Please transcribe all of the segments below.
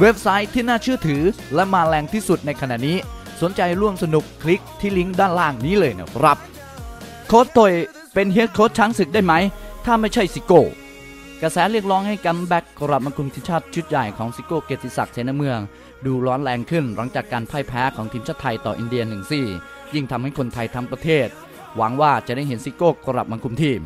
เว็บไซต์ที่น่าเชื่อถือ และมาแรงที่สุดในขณะนี้ สนใจร่วมสนุกคลิกที่ลิงก์ด้านล่างนี้เลยนะครับ โค้ชตยเป็นเฮดโค้ชช้างศึกได้ไหม ถ้าไม่ใช่ซิโก้กระแสเรียกร้องให้กัมแบ็กกลับมาคุมทีมชาติชุดใหญ่ของซิโก้เกียรติศักดิ์เสนาเมือง ดูร้อนแรงขึ้นหลังจากการพ่ายแพ้ของทีมชาติไทยต่ออินเดีย1 4ยิ่งทำให้คนไทยทั้งประเทศ หวังว่าจะได้เห็นซิโก้กลับมาคุมทีม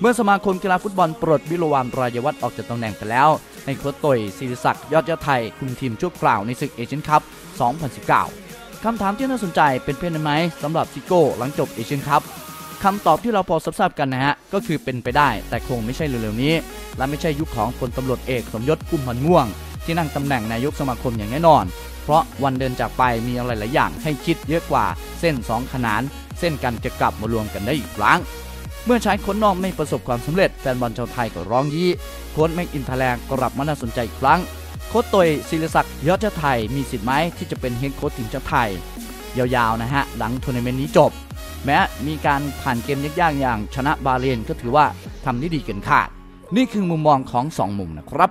เมื่อสมาคมกีฬาฟุตบอลปลดวิโรวานรายวัฒน์ออกจากตำแหน่งไปแล้วให้โค้ชตยศิริศักดิ์ยอดเยาไทยคุมทีมชั่วคราวในศึกเอเชียนคัพ 2019 คำถามที่น่าสนใจเป็นเพศไหมสำหรับซิโก้หลังจบเอเชียนคัพคำตอบที่เราพอทราบกันนะฮะ ก็คือเป็นไปได้แต่คงไม่ใช่เร็วๆนี้ และไม่ใช่ยุคของพลตำรวจเอกสมยศกุมพันม่วง ที่นั่งตำแหน่งนายกสมาคมอย่างแน่นอน เพราะวันเดินจากไปมีอะไรหลายอย่างให้คิดเยอะกว่าเส้นสองขนาน เส้นกันจะกลับมารวมกันได้อีกครั้ง เมื่อใช้ค้นนอกไม่ประสบความสำเร็จแฟนบอลชาวไทยก็ร้องยี่โค้ชแม็กอินทแลงกลับมาน่าสนใจอีกครั้งโค้ชตยศิริศักดิ์ยอดเจ้าไทยมีสิทธิ์ไหมที่จะเป็นเฮดโค้ชทีมชาติไทย ยาวๆนะฮะหลังทัวร์นาเมนต์นี้จบ แม้มีการผ่านเกมยากๆอย่างชนะบาเรนก็ถือว่าทำได้ดีเกินคาด นี่คือมุมมองของ 2 มุมนะครับ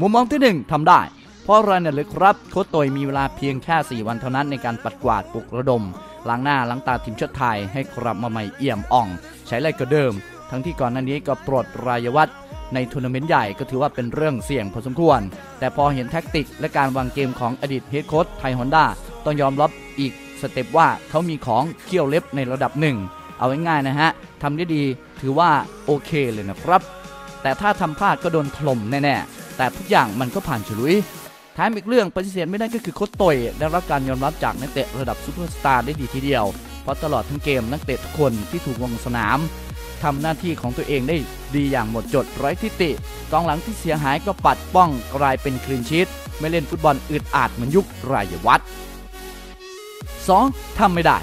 มุมมองที่ 1ทำได้ เพราะอะไรเนี่ยเลยครับโค้ชตยมีเวลาเพียงแค่ 4 วันเท่านั้นในการปัดกวาดปลุกระดม ล้างหน้าล้างตาทีมชาติไทยให้กลับมาใหม่เอี่ยมอ่อง ใช้ไรก็เดิม ทั้งที่ก่อนหน้านี้ก็ปลดรายวัฒน์ในทัวร์นาเมนต์ใหญ่ก็ถือว่าเป็นเรื่องเสี่ยงพอสมควร แต่พอเห็นแท็กติกและการวางเกมของอดีตเฮดโค้ชไทยฮอนด้าต้องยอมรับอีกสเต็ปว่าเขามีของเขี้ยวเล็บในระดับหนึ่ง เอาง่ายๆนะฮะทำได้ดีถือว่าโอเคเลยนะครับ แต่ถ้าทำพลาดก็โดนถล่มแน่ๆแต่ทุกอย่างมันก็ผ่านฉลุย แถมอีกเรื่องปฏิเสธไม่ได้ก็คือโค้ชตยได้รับการยอมรับจากนักเตะระดับซูเปอร์สตาร์ได้ดีทีเดียว เพราะตลอดทั้งเกมนักเตะทุกคนที่ถูกลงสนามทำหน้าที่ของตัวเองได้ดีอย่างหมดจดไร้ทิติกองหลังที่เสียหายก็ปัดป้องกลายเป็นคลีนชีตไม่เล่นฟุตบอลอึดอัดเหมือนยุครายวัฒน์ 2. ทำไม่ได้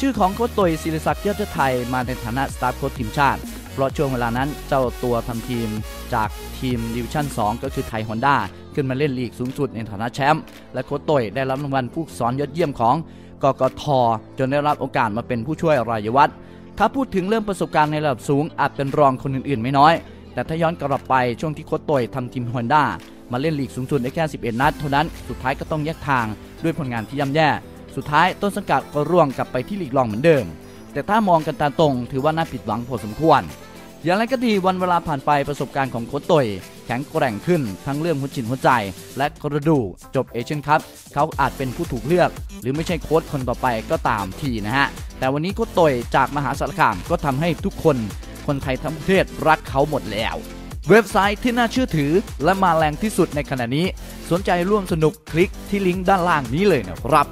ชื่อของโค้ชตยศิริศักดิ์ยอดเจ้าไทยมาในฐานะสตาฟโค้ชทีมชาติ ราะช่วงเวลานั้นเจ้าตัวทำทีมจากทีมดิวิชั่น 2 ก็คือไทยฮอนด้าขึ้นมาเล่นลีกสูงสุดในฐานะแชมป์และโค้ชตยได้รับรางวัลผู้สอนยอดเยี่ยมของกกทจนได้รับโอกาสมาเป็นผู้ช่วยรายวัฒน์ถ้าพูดถึงเรื่องประสบการณ์ในระดับสูงอาจเป็นรองคนอื่นๆ ไม่น้อย แต่ถ้าย้อนกลับไปช่วงที่โค้ชตยทำทีมฮอนด้ามาเล่นลีกสูงสุดได้แค่ 11 นัดเท่านั้นสุดท้ายก็ต้องแยกทางด้วยผลงานที่ย่ำแย่ สุดท้ายต้นสังกัดก็ร่วงกลับไปที่ลีกรองเหมือนเดิม แต่ถ้ามองกันตามตรงถือว่าน่าผิดหวังพอสมควร อย่างไรก็ดีวันเวลาผ่านไปประสบการณ์ของโค้ชตยแข็งแกร่งขึ้นทั้งเรื่องหัวจิตหัวใจ และกระดูกจบเอเชียนคัพเขาอาจเป็นผู้ถูกเลือก หรือไม่ใช่โค้ชคนต่อไปก็ตามทีนะฮะ แต่วันนี้โค้ชตยจากมหาสารคามก็ทำให้ทุกคน คนไทยทั้งประเทศรักเขาหมดแล้วเว็บไซต์ที่น่าเชื่อถือและมาแรงที่สุดในขณะนี้ สนใจร่วมสนุกคลิกที่ลิงก์ด้านล่างนี้เลยนะครับ